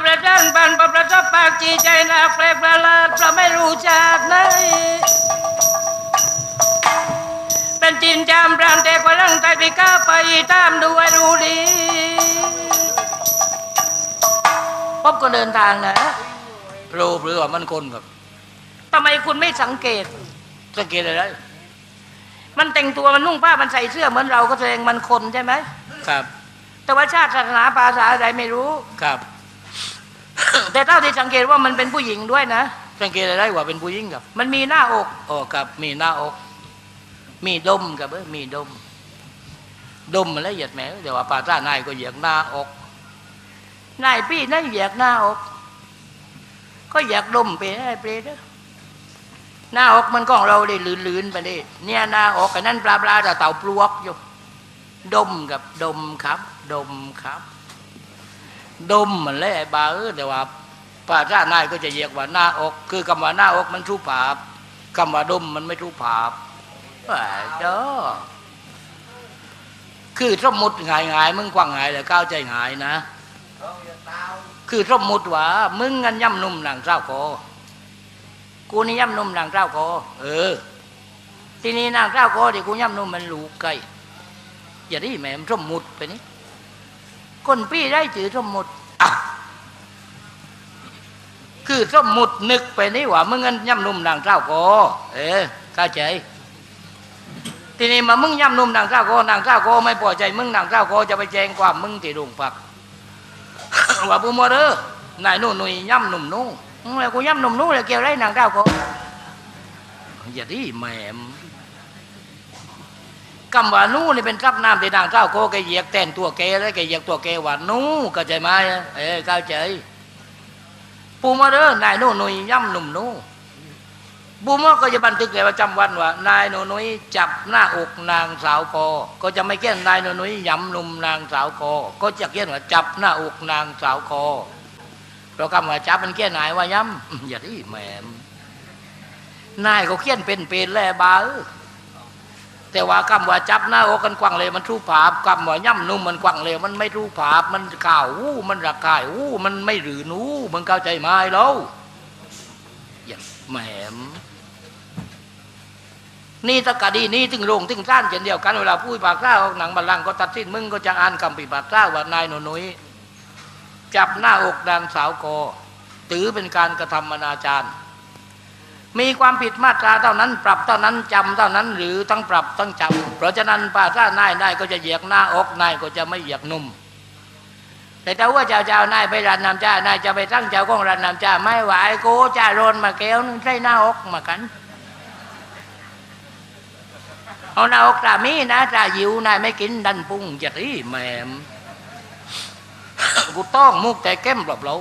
ประจันบันประประทับปากจีใจหนักแปลกประหลาดเพราะไม่รู้จักไหนเป็นจินจามปรางแต่กว่าลังใจพิก้าไปตามดูให้รู้ดีพบก็เดินทางนะรู้หรือว่ามันคนครับทำไมคุณไม่สังเกต สังเกตอะไรมันแต่งตัวมันนุ่งผ้ามันใส่เสื้อเหมือนเราก็แสดงมันคนใช่ไหมครับ แต่ว่าชาติศาสนาภาษาอะไรไม่รู้ครับ แต่เท่าที่สังเกตว่ามันเป็นผู้หญิงด้วยนะ สังเกตอะไรว่าเป็นผู้หญิงครับ มันมีหน้าอกโอ้ครับมีหน้าอก มีดมครับเอ้ยมีดม ดมมันละเอียดแหมแต่ว่าปาต้านายก็เหยียกหน้าอกนายพี่นั่นแยกหน้าอก ก็อยากดมไปให้เปรตอะหน้าอกมันของเราได้ลื่นๆไปดิเนี่ยหน้าอกกันนั่นปลาปลาแต่เต่าปลวกอยู่ดมกับดมครับ ดมครับ ดมมันแหละไอ้บาเออแต่ว่า ปาต้านายก็จะเหยียกว่าหน้าอก คือคำว่าหน้าอกมันทุภาพคำว่าดมมันไม่ทุภาพว่าเจ้าคือสมมุติหงายหงายมึงกว้างหงายแล้วก้าวใจหงายนะ คือสมมุติว่า มึงงันย่ำนุ่มหนังเจ้าคอกูนี่ย่ำนมนางเจ้าคอเออ ทีนี้นางเจ้าคอที่กูย่ำนมมันลูกไก่อย่าได้แหมมสมมุติไปนี่คนพี่ได้จือสมมุติ คือสมมุตินึกไปนี่ว่ามึงเงันย่ำนุ่มนังเจ้าคอเออเข้าใจทีนี้มามึงย่ำนุ่มนางเจ้าโกนางเจ้าโกไม่พอใจมึงนางเจ้าโกจะไปแจ้งความมึงที่โรงพักว่าผู้มอเดอร์นายนู่นนุ่ยย่ำนุ่มนู่อืมแล้วกูย่ำนุ่มนู้นแล้วเกี่ยวไรนางเจ้าคออย่าดีแหมมคำว่านู่นี่เป็นทรัพย์น้ำที่นางเจ้าโกแกเหยียกแต่นตัวแกแล้วแกเหยียกตัวแกว่านู่เข้าใจไหมเออเข้าใจ ผู้มอเด้อนายนู่นนุ่ยย่ำหนุ่มนู่บูมอก็จะบันทึกเลยประจำวันว่า นายหนูนุ้ยจับหน้าอกนางสาวกอ ก็จะไม่เขียนนายหนูนุ้ยยำนุ่มนางสาวกอ ก็จะเขียนว่าจับหน้าอกนางสาวกอเพราะคำว่าจับมันเขียนนายว่าย้ำอย่าที่แหมนายก็เขียนเป็นเป็นแลบาเออ แต่ว่าคำว่าจับหน้าอกกันกว้างเลยมันทูภาพคำว่าย่ำนุ่มมันกว้างเลยมันไม่ทูภาพมันข่าวอู้มันระกายอู้มันไม่หรือนู้มันเข้าใจไหมแล้วอย่าแหมนี่ตะกะดีนี่ถึงโรงถึงท่านเช่นเดียวกันเวลาพูดปากเจ้าออกหนังบัลลังก็ตัดสินมึงก็จะอ่านคำปิปากเจ้าว่านายหนูนุยจับหน้าอกนางสาวกอ ถือเป็นการกระทำอนาจาร มีความผิดมาตราเท่านั้น ปรับเท่านั้นจำเท่านั้นหรือทั้งปรับทั้งจำเพราะฉะนั้นป้าถ้านายนายก็จะเหยียกหน้าอกนายก็จะไม่เหยียกนุ่ม แต่ถ้าว่าเจ้าเจ้านายไปรันนำจ้านายจะไปตั้งเจ้าของรันนำจ้าไม่ไหวโก้จ่าโรนมาแก้วนึงใส่หน้าอกมากันเอาหน้าอกตามีนะตาหิวนายไม่กินดันปุ้งจะทีแหมมกูต้องมุกแต่แก้มเปล่า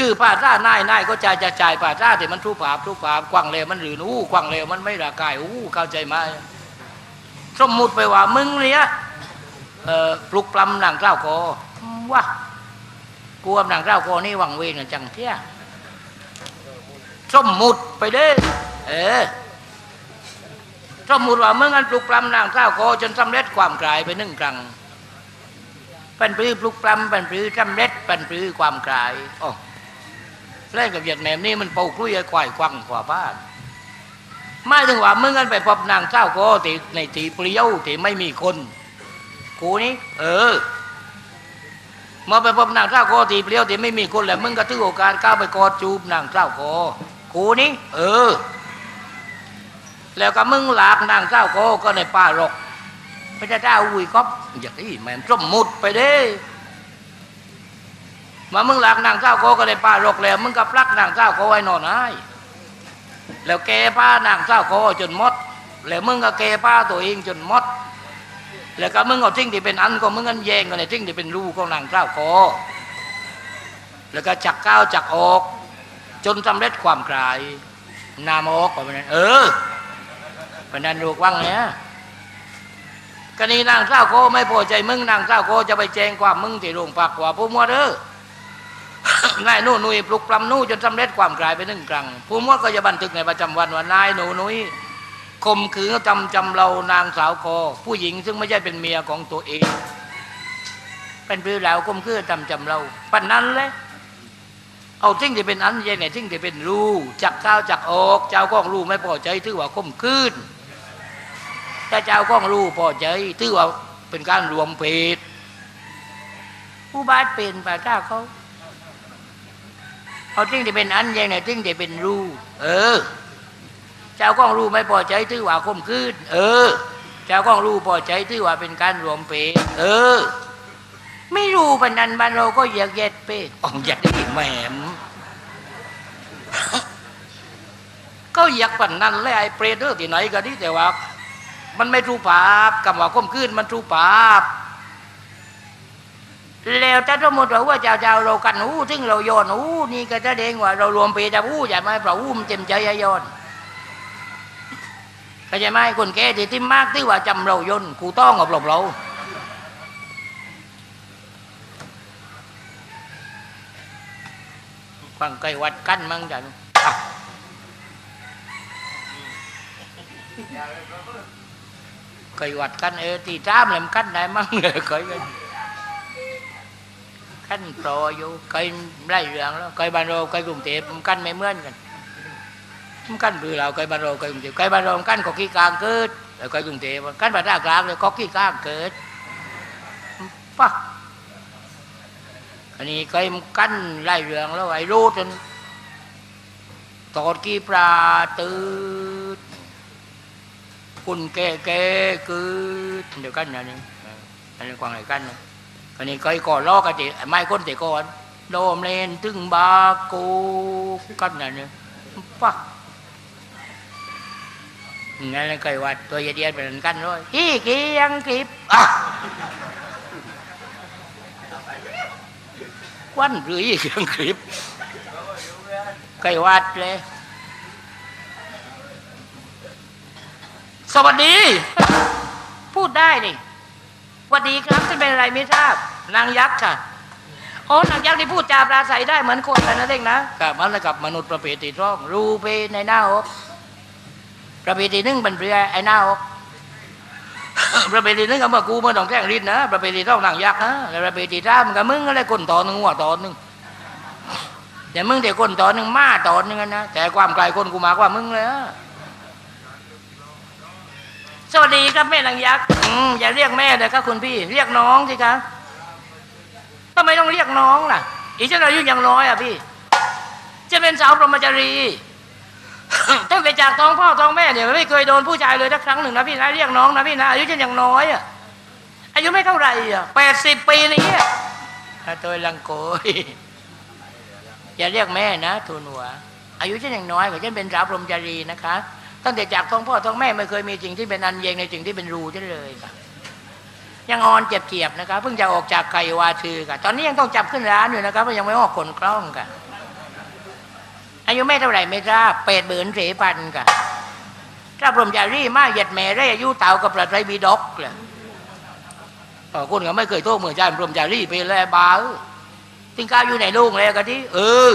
คือป่าซ่านายนายก็ใจจะจ่ายป่าซ่าแต่มันทุภาทุภาพกว้างเลวมันหรือนู้กว้างเลวมันไม่ระกายอู้เข้าใจไหมสมมุติไปว่ามึงเนี่ยปลุกปลำหนังเจ้าคอว่ากูกับหนังเจ้าคอนี่หวังเวงกันจังเที่ยสมมุติไปเด้อเออสมมติว่าเมื่องันปลุกปลำนางเจ้าโคจนสำเร็จความกลายไปหนึ่งครั้งเป็นปลือปลุกปลำเป็นปลือสำเร็จเป็นปลือความกลายโอ้ เล่นกับเหยียดแหนมนี่มันเป่าคลุยไอ้ควายควังกว่าบ้านไม่ถึงว่าเมื่องันไปพบนางเจ้าโคที่ในที่เปลี่ยวที่ไม่มีคนกูนี่เออมื่อไปพบนางเจ้าโคที่เปลี่ยวที่ไม่มีคนแล้วมึงก็ถือโอกาสก้าวไปกอดจูบนางเจ้าโคกูนี่เออ แล้วก็มึงหลากนางเจ้าโกก็ในป่ารกพระเจ้าอุ้ยก๊อบอย่างนี้แม่นสมมุดไปเด้ มามึงหลากนางเจ้าโกก็ในป่ารกแล้ว มึงก็ปลักนางเจ้าโกไว้นอนให้แล้วแกป้านางเจ้าโกจนมด แล้วมึงก็แกป้าตัวเองจนมด แล้วก็มึงเอาทิ้งที่เป็นอันก็มึงกันแย่งกันในทิ้งที่เป็นรูของนางเจ้าโกแล้วก็จักก้าวจักออก จนสำเร็จความกลายนามออกก็เป็นเออเพระนั้นลูกว่างเนี่ยกรณีนางเศ้าโคไม่พอใจมึงนางเศ้าโคจะไปแจ้งความมึงที่โรงพักว่าผู้มัวเด้อ นายหนูนุยปลุกปลำนู่จนสำเร็จความกลายไปหนึ่งครั้งผู้มัวก็จะบันทึกในประจำวันว่านายหนูนุยข่มขืนจำจำเรานางสาวโคผู้หญิงซึ่งไม่ใช่เป็นเมียของตัวเอง เป็นปลือเหลาก้มคือตำจำเราปันนั้นเลยเอาทิ้งที่เป็นอันเย็นเนี่ยทิ้งที่เป็นรูจักข้าวจักออก เจ้าก้องรูไม่พอใจถือว่าก้มคืนแต่เจ้าก้องรูพอใจถือว่าเป็นการรวมเพศผู้บาดเป็นป่าจ้าเขา เอาทิ้งที่เป็นอันเย็นเนี่ยทิ้งที่เป็นรูเออเจ้าก้องรูไม่พอใจถือว่าก้มคืนเออเจ้าก้องรูพอใจถือว่าเป็นการรวมเพศเออ ไม่รู้ปานนันบ้านเราก็อยากเย็ดเป็ดอ๋ออยากได้แหมมก็อยากปานนั้นเลยไอ้เปรตเด้อที่ไหนก็ดีแต่ว่า มันไม่ถูกภาพคำว่าก้มขึ้นมันถูกภาพ แล้วถ้าสมมติว่าเจ้าเจ้าเรากันอู้ถึงเราโยนอู้นี่ก็จะเด้งว่าเรารวมเพจะอู้ใช่ไหมเพราะอู้มันเต็มใจอะโยนเข้าใจไหมคนแก่ที่ที่มากที่ว่าจำเราโยนกูต้องกับเราเราฟังไกวัดกั้นมั่งจันไกวัดกั้นเออตีจ้ามเลยมันกั้นได้มั่งเลยเคยกัน กั้นโปรอยู่เคยไล่เรื่องแล้วเคยบานโรเคยกรุงเทพมันกั้นไม่เหมือนกันมันกั้นบือเราเคยบานโรเคยกรุงเทพเคยบานโรมันกั้นก็ขี้กลางเกิดแล้วเคยกรุงเทพมันกั้นบานท่ากลางเลยก็ขี้กลางเกิดปะอันนี้เคยกั้นไล่เรื่องแล้วไอ้รู้จนตอดกี้ปลาตืดคุณแก่แก่คือเดี๋ยวกันนะนี่อันนี้กวางไหนกันนะ อันนี้เคยก่อล้อกันติไม่คนแต่ก่อนโดมเลนตึงบาโกกันนะนี่ปะงั้นเคยวัดตัวเดียดเป็นกันเลยฮีเกียงกิบอะควันหรือเครื่องคลิปไก่วัดเลยสวัสดี พูดได้นี่สวัสดีครับจะเป็นอะไรไม่ทราบ นางยักษ์ค่ะโอ้นางยักษ์นี่พูดจาปราศัยได้เหมือนคนเลยนะเด็กนะกับมันกับมนุษย์ประเภทที่ร้องรูไปในหน้าอกประเภทที่หนึ่งเป็นเรือไอ้หน้าอกประเพณีนึงกับเมื่อกูเมื่อต้องแจ้งรินนะประเพณีต้องนางยักษ์นะแล้วประเพณีท่ามันกับมึงอะไรคนต่อหนึ่งหัวต่อหนึ่งแต่มึงเดี๋ยวคนต่อหนึ่งมาต่อหนึ่งอะนะแต่ความไกลคนกูมากกว่ามึงเลยอะสวัสดีครับแม่นางยักษ์อืมอย่าเรียกแม่เลยครับคุณพี่ เรียกน้องสิครับ ทำไมต้องเรียกน้องล่ะ อีเจ้าอายุยังน้อยอะพี่ จะเป็นสาวพรหมจรีตั้งแต่จากท้องพ่อท้องแม่เนี่ยไม่เคยโดนผู้ชายเลยสักครั้งหนึ่งนะพี่นะเรียกน้องนะพี่นะอายุฉันยังน้อยอะอายุไม่เท่าไหร่อะแปดสิบปีนี้อะอะตัวลังโกยอย่าเรียกแม่นะทูนหัว อายุฉันยังน้อยกว่าฉันเป็นสาวพรมจรีนะคะ ตั้งแต่จากท้องพ่อท้องแม่ไม่เคยมีสิ่งที่เป็นอันเยงในสิ่งที่เป็นรูฉันเลยค่ะ ยังอ่อนเจ็บเจียบนะคะเพิ่งจะออกจากไก่วาทือค่ะตอนนี้ยังต้องจับขึ้นร้านอยู่นะครับเพราะยังไม่ออกขนกล้องค่ะอายุไม่เท่าไหร่ไม่ทราบเป็ดเบือนเสพันกะถ้าพรมจารีมาเหยียดแม่ได้อายุเต่ากับประไตรบีดอกเลยพอคนก็ไม่เคยโทษเหมือนใจพรหมจารีไปแล้วบาเอ้ยติงก้าวอยู่ในลูกแล้วกันที่เออ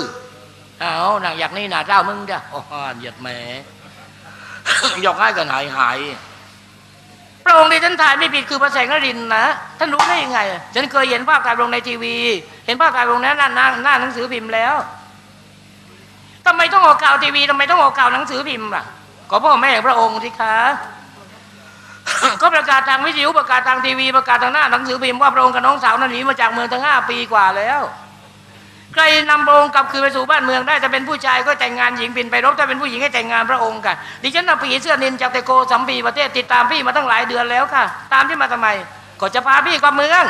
เอาหนางอยากนี่หนาเจ้ามึงจ้ะโอ้เหยียดแม่ยกให้กันหายหาย พระองค์ที่ท่านถ่ายไม่ผิดคือพระแสงนรินทร์นะท่านรู้ได้ยังไง ฉันเคยเห็นภาพถ่ายลงในทีวี เห็นภาพถ่ายลงนั้นหน้าหน้าหน้าหนังสือพิมพ์แล้วทำไมต้องออกข่าวทีวีทำไมต้องออกข่าวหนังสือพิมพ์ล่ะก็พ่อแม่พระองค์สิคะก็ประกาศทางวิทยุประกาศทางทีวีประกาศทางหน้าหนังสือพิมพ์ว่าพระองค์กับน้องสาวนั้นหนีมาจากเมืองตั้งห้าปีกว่าแล้ว ใครนำพระองค์กลับคืนไปสู่บ้านเมืองได้จะเป็นผู้ชายก็แต่งงานหญิงบินไปรบถ้าเป็นผู้หญิงให้แต่งงานพระองค์ค่ะดิฉันนำผีเสื้อนินจากเตโกสัมปีประเทศติดตามพี่มาตั้งหลายเดือนแล้วค่ะ ตามที่มาทำไม ก็จะพาพี่กลับเมือง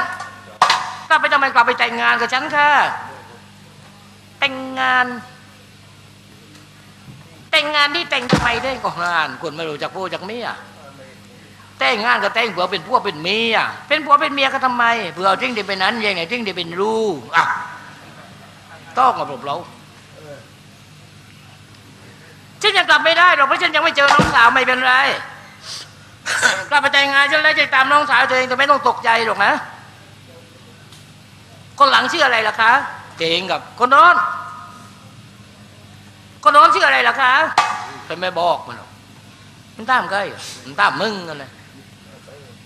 กลับไปทำไมกลับไปแต่งงานกับฉันค่ะ แต่งงาน แต่งงานที่แต่งทำไมได้ก็งานคนไม่รู้จักผู้จักเมียแต่งงานก็แต่งเผื่อเป็นพวกเป็นเมียเป็นผัวเป็นเมียก็ทำไมเผื่อทิ้งที่เป็นนั้นยังไงทิ้งที่เป็นรูอะ ต้องกับผมเราฉันยังกลับไม่ได้หรอกเพราะฉันยังไม่เจอน้องสาวไม่เป็นไรกลับไปแต่งงานฉันแล้วจะตามน้องสาวตัวเองแต่ไม่ต้องตกใจหรอกนะคนหลังชื่ออะไรล่ะคะเก่งกับคนโน้นคนโน้นชื่ออะไรล่ะคะเป็นไม่บอกมันหรอกมันตามใครอะมันตามมึงกันเลย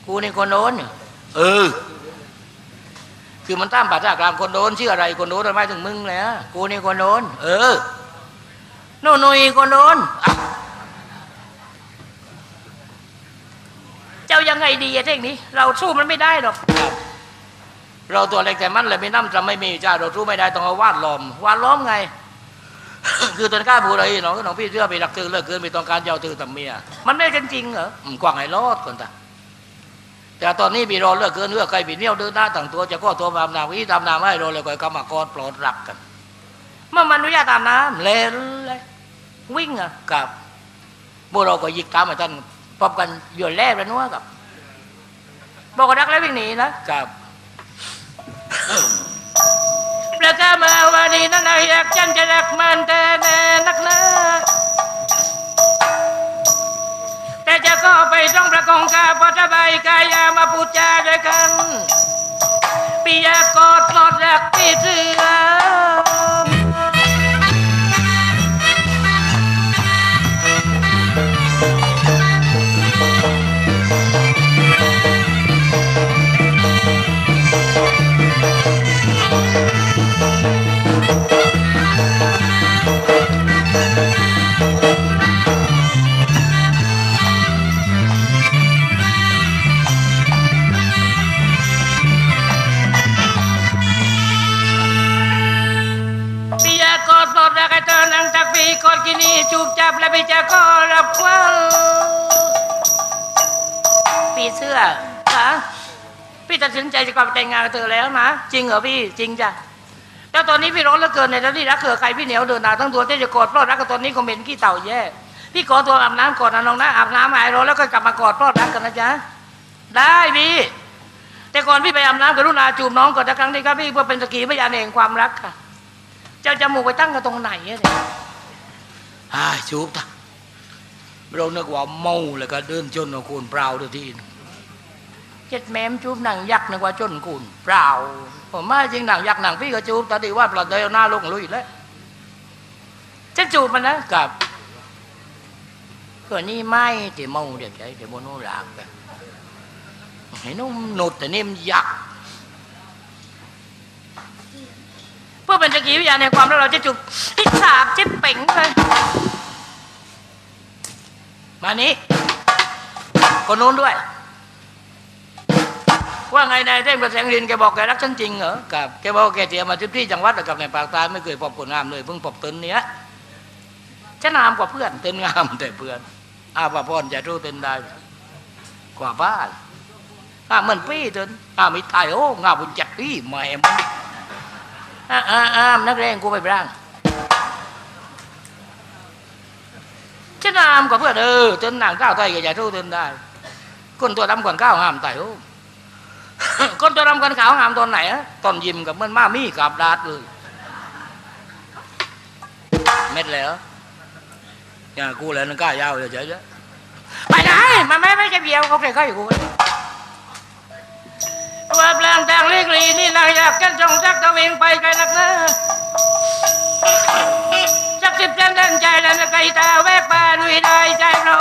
กูนี่คนโน้นเนี่ยเออ คือมันตามป่าจากรามคนโดนชื่ออะไรคนโดนทำไมถึงมึงเลยฮะกูนี่คนโดน เออโน่นนุยคนโดนเจ้ายังไงดีอะเท่งนี้ เราสู้มันไม่ได้หรอกเราตัวเล็กแต่มันเลยไม่น้ำจะไม่มีจ้าเราสู้ไม่ได้ต้องเอาวาดล้อมวานล้อมไง คือตอนข้าบูอะไรน้องน้องพี่เชื่อไปรักตือเลิกเกินไปต้องการเจ้าตือทำเมียมันไม่เป็นจริงเหรอกว้างไอ้รอดคนตา แต่ตอนนี้พี่รอเลิกเกินเลือกใครพี่เนี่ยวเดินหน้าต่างตัวจะก็ตัวมานาวิตามนาให้เราเลยก็กรรมกรปลอดรักกันเมื่อมันอนุญาตตามน้เล่นเลยำวิ่งเหรอะกับพวกเราก็ยิกตามไอ้ท่านพบกันหยวนแรกแล้วนัวกับบอกว่ารักแล้ววิ่งหนีนะกับแล้วก็มาวันนี้นั่นนายอยากฉันจะรักมันแต่แน่นักหนาแต่ จะก็ไปต้องประกองกาปัสบายกายามาพูดจาด้วยกันปียากอดกอดรักพี่เสือ แต่งงานกับเธอแล้วนะจริงเหรอพี่จริงจ้ะแล้วตอนนี้พี่ร้อนเหลือเกินในตอนที่รักเขือใครพี่เหนียวเดินหนาทั้งตัวที่จะกอดเพราะรักกับตอนนี้คงเป็นขี้เต่าแย่พี่ขอตัวอาบน้ำก่อนนะน้องนะอาบน้ำหายร้อนแล้วก็กลับมากอดเพราะรักกันนะจ๊ะได้พี่แต่ก่อนพี่ไปอาบน้ำกรุณาจูบน้องก่อนนะครั้งนี้ครับพี่เพื่อเป็นสกีพยานแห่งความรักค่ะ เจ้าจมูกไปตั้งกันตรงไหนอะเนี่ยอาจูบตาเราเนึกว่าเมาแล้วก็เดินจนเอาคูณเปล่าเดียวทีนึง เจ็ดแม้มจูบหนังยักษ์นึกว่าจนกุนเปล่า ผมม่จริงหนังยักษ์หนังพี่ก็จูบแต่ดีว่าปลอดเดียวหน้าลงลุยแล้วฉันจูบมันนะกับเกิดนี่ไม่ที่เมาเดี๋ยวใจเดี๋ยวโมโนรักกันไอ้นุ่มหนุดแต่นี่มยักษ์เพื่อเป็นสกีพยานแห่งความรักเราจะจูบที่สาบจิ๊บเป่งเลยมานี้คนนู้นด้วย ว่าไงนายเท่งประแสงรินแกบอกแกรักฉันจริงเหรอกับแกบอกว่าแกเตรียมมาที่ที่จังหวัดแล้วกับในปากใตายไม่เคยพบคนงามเลยเพิ่งพบตนเนี้ยฉันนามกว่าเพื่อนเต้นงามแต่เพื่อนอาปะพรจะรู้เต้นได้กว่าบ้านอาเหมือนปี้เต้นอามีตายโอ้งาบุญจักปี้แหม่มันอ่าอ่าอ่ามนักเรงกูไปบ้างฉันนามกว่าเพื่อนเออเต้นนางก้าวไทยก็จะรู้เต้นได้คนตัวดำก่อนก้าวงามตายโอ้ คนตัวดำก่อนขาวงามตอนไหนอะตอนยิ้มกับเหมันมามีกับดาดเลยเม็ดแล้วอย่ากูเลยนึงก้าวยาวเฉยๆไปไหนมันไม่ไม่จะเบียวเขาใครเขาอยู่กูว่าแปลงแต่งเล็กลีนี่นายอยากกันจงจักตะเวงไปไกลนักเนะจักสิบเส้นเดินใจแล้วนะไกลตาแวกปาลุยได้ใจเรา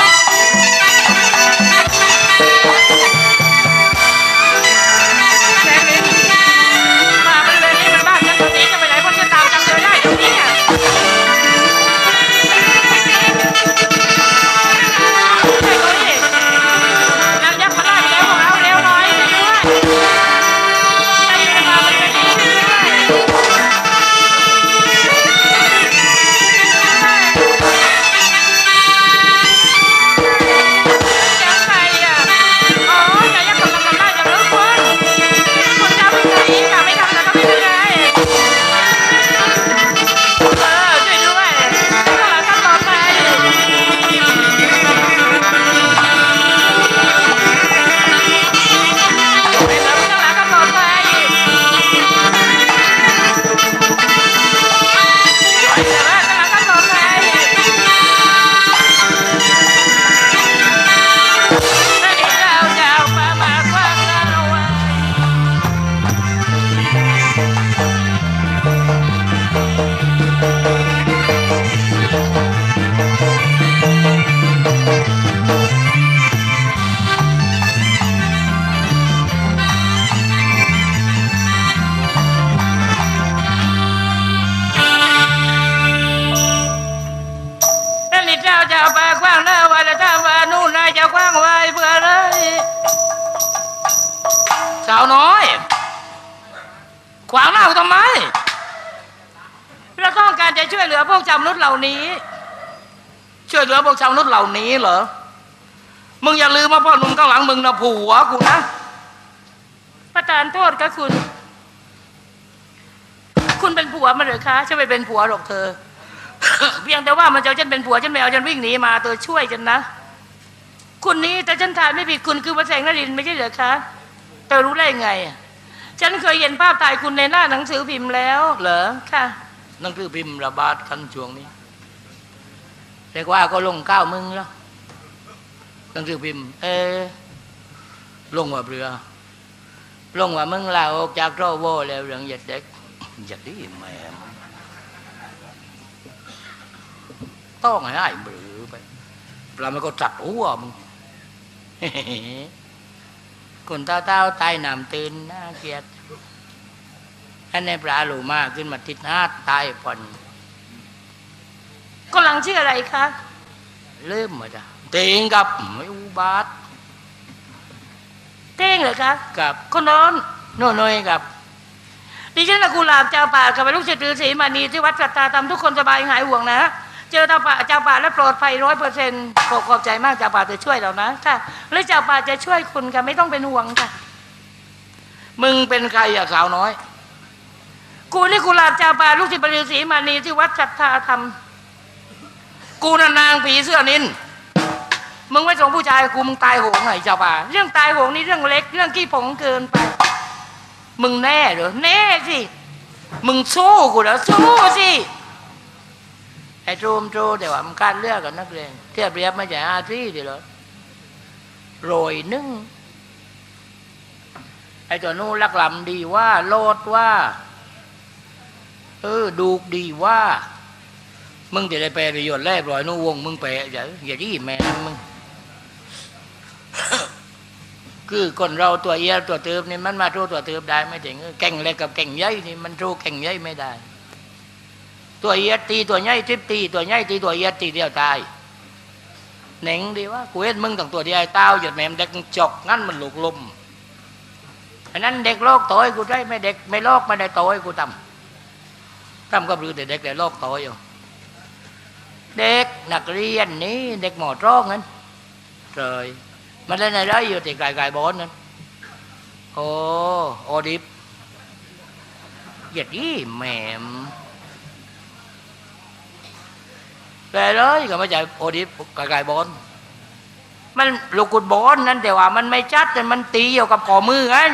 สาวน้อย ขวางหน้ากูทำไมเราต้องการจะช่วยเหลือพวกชาวมนุษย์เหล่านี้ ช่วยเหลือพวกชาวมนุษย์เหล่านี้เหรอมึงอย่าลืมว่าพ่อหนุ่มข้างหลังมึงนะผัวกูนะประธานโทษค่ะคุณ คุณเป็นผัวมาเหรือคะฉันไม่เป็นผัวหรอกเธอ เพียงแต่ว่ามันจะฉันเป็นผัวฉันไม่เอาฉันวิ่งหนีมาเธอช่วยฉันนะ คุณนี้แต่ฉันทายไม่ผิดคุณคือพระแสงนรินไม่ใช่เหรอคะ เธอรู้ได้ไงอะฉันเคยเห็นภาพถ่ายคุณในหน้าหนังสือพิมพ์แล้วเหรอค่ะหนังสือพิมพ์ระบาดกันช่วงนี้เรียกว่าก็ลงก้าวมึงแล้วหนังสือพิมพ์ เออลงว่าเรือ ลงว่ามึงลาออกจากโรโวแล้วเรื่องเหยียดเด็กเหยียดดีแม่มต้องให้ไอ้เบือไปปลามันก็จัดหัวมึง คนเต้าๆตายหนำตื่นน่าเกลียดอันในปลาหลูมาขึ้นมาติดหน้าตายผ่อนก็ลังชื่ออะไรคะเริ่มมาจ้ะเติงกับไม่อุบาทเท่งเหรอคะกับคนนอนโน่นอยกับดิฉันนะกุหลาบเจ้าป่ากับลูกศิษย์ฤาษีมานีที่วัดสัตตาทำทุกคนสบายหายห่วงนะ เจอเจ้าป่าเจ้าป่าและปลอดภัยร้อยเปอร์เซ็นต์ขอขอบใจมากเจ้าป่าจะช่วยเรานะค่ะและเจ้าป่าจะช่วยคุณค่ะไม่ต้องเป็นห่วงค่ะ มึงเป็นใครอะสาวน้อย กูนี่กุหลาบเจ้าป่าลูกศิษย์ฤาษีมานีที่วัดสัตตาธรรม กูน่ะนางผีเสื้อนินมึงไม่ส่งผู้ชายกูมึงตายโหงไงเจ้าป่า เรื่องตายโหงนี่เรื่องเล็ก เรื่องขี้ผงเกินไป มึงแน่เหรอแน่สิมึงสู้กูเหรอสู้สิ ไอ้โจมโจแต่ว่ามันการเลือกกับนักเรียนเทียบเรียบไม่ใช่อาทรีดิเหรอโรยนึ่งไอ้ตัวนู้นลักลำดีว่า โลดว่า เออ ดูดีว่า มึงจะได้แปประโยชน์แรกรอยนู้วง มึงแปอย่าอย่าดีแม่มึง คือคนเราตัวเอียตัวเติบนี่มันมาโทตัวเติบได้ไม่ถึงแก่งเล็กกับแก่งใหญ่นี่มันโทแก่งใหญ่ไม่ได้ ตัวเอียตีตัวใหญ่ทิบตีตัวใหญ่ตีตัวเอียตีเดียวตายเหน่งดีว่ากูเห็นมึงตั้งตัวเดียวไอ้เต้าหยุดแม่มเด็กจอกงั้นมันหลุกลมอันนั้นเด็กโลกโตยกูได้ไม่เด็กไม่โลกไม่ได้โตยกูทำทำก็รู้แต่เด็กแต่โลกโตยอยู่ เด็กนักเรียนนี้เด็กหมอร้องนั้นเยมันเล่นอะไรอยู่ที่ไกลๆบอลนั่นโอ้โอดิบเหยียดยี่แหม่ม แปลเลยก็ไม่ใช่โอดิบไกลๆบอลมันลูกกุดบอลนั่นแต่ว่ามันไม่ชัดแต่มันตีอยู่กับข้อมือกัน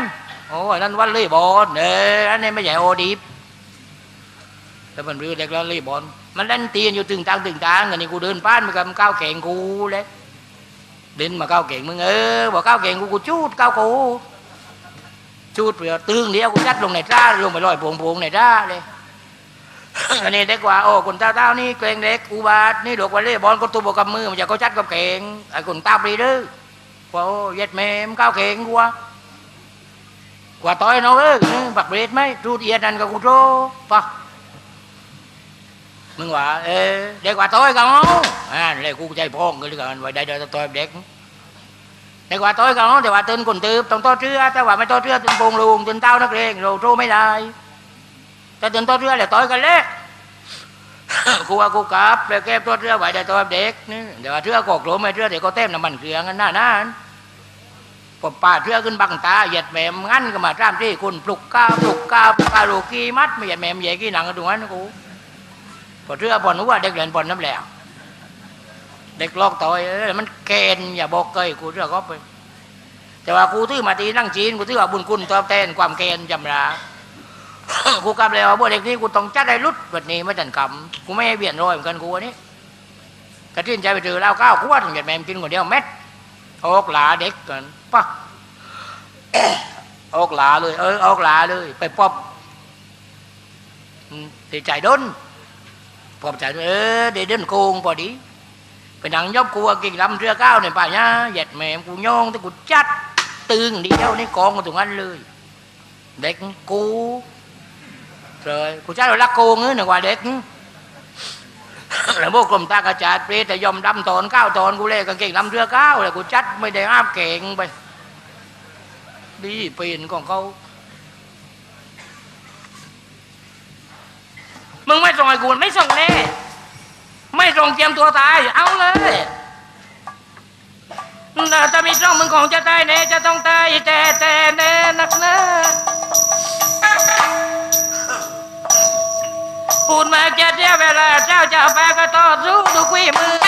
โอ้นั่นวันเล่บอลเอออันนี้ไม่ใช่โอดิบแต่มันรู้เด็กแล้วเล่บอลมันเล่นตีนอยู่ตึงทางตึงทางอันนี้กูเดินผ่านมันก็มันก้าวแข่งกูเลย đến mà cao kiện มึงเออบอก cao kiện กูกู chút cao cụ chút rồi tương đi กู chắc lùng này ra lùng phải lòi buồn buồn này ra đi อัน อันนี้เด็กว่าโอ้คนเต้าเต้านี่เกรงเด็กอุบาทนี่ดอกว่าเล่บอลก็ตัวบกับมือมันจะก็ชัดกับเก่งไอ้คนตาปรีดื้อว่าโอ้เย็ดแม่มก้าวเก่งกว่ากว่าต่อยน้องเอ้ยบักเบรดไหมรูดเอียดนั่นกับกูโตปะมึงว่าเออเด็กว่าต่อยกันเอาอ่าเลยกูใจพองกันเลยกันไว้ได้เดี๋ยวต่อยเด็กแต่ว่า tôi còn thì ว่า tên quần tư tổng to chưa แต่ว่าไม่ to chưa tên buồn luôn tên tao nó riêng rồi trô mấy đại แต่ tên to chưa là tôi cái lẽ กูว่ากูกลับแล้วแก้ตัวเรือไว้ได้ตัวเด็กนี่เดี๋ยวเรือกอกโหลไม่เรือเดี๋ยวก็เต็มน้ำมันเครื่องกันหน้านั้นผมป่าเรือขึ้นบังตาเหยียดแหมมงั้นก็มาจ้ามที่คุณปลุกก้าปลุกก้าปลุกกาลูกกีมัดไม่เหยียดแหมมเหยียดกี้หนังกันตรงนั้นกูพอเรือปอนหัวเด็กเล่นปอนน้ำแหลวเด็กลอกต่อยมันเกณฑ์อย่าบอกเกยกูเรือก็ไปแต่ว่ากูถือมาตีนั่งจีนกูถือว่าบุญคุณตอบแทนความเกณฑ์จำรา กูกำเลยว่าพวกเด็กนี้กูต้องจัดให้รุดแบบนี้ไม่จันคำกูไม่ให้เบียดร้อยเหมือนกันกูอันนี้กระทิ้นใจไปเจอเหล้าก้าวขวดถึงจะแม่กินคนเดียวเม็ดออกหลาเด็กกันปะออกหลาเลย เออออกหลาเลย ไปปอบอืม thì chạy đốn pop chạy ơ để đến cuồng bỏ đi ไปนั่งยอบกูกิ่งลำเรือก้าวเนี่ยป่ะเนี่ยเหยียดแม่กูโยงแต่กูจัดตึงเดียวนี่กองกันตรงนั้นเลย เด็กกู เลยกูจัดเราลักโกงเงี้หนึ่งว่าเด็กแล้วพวกกลุ่มตากระจาดเปรตแต่ยอมดำตอนก้าวตอนกูเลยกางเก่งลำเรือก้าวเลยกูจัดไม่ได้อาบเก่งไปดีเป็นของเขามึงไม่ส่งไอ้กูไม่ส่งแน่ไม่ส่งเตรียมตัวตาย เอาเลยน่าจะมีช่องมึงของจะตายแน่จะต้องตายแต่แต่แน่นักหนา พูดมาแค่เดียวเวลาเจ้าจะไปก็ต่อสู้ทุกวิมือ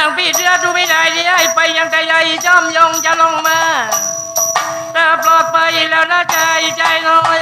นางพี่เชื้อดูไม่ได้ที่ให้ไปยังใจใหญ่จอมยงจะลงมาถ้าปลอดไปแล้วนะใจใจน้อย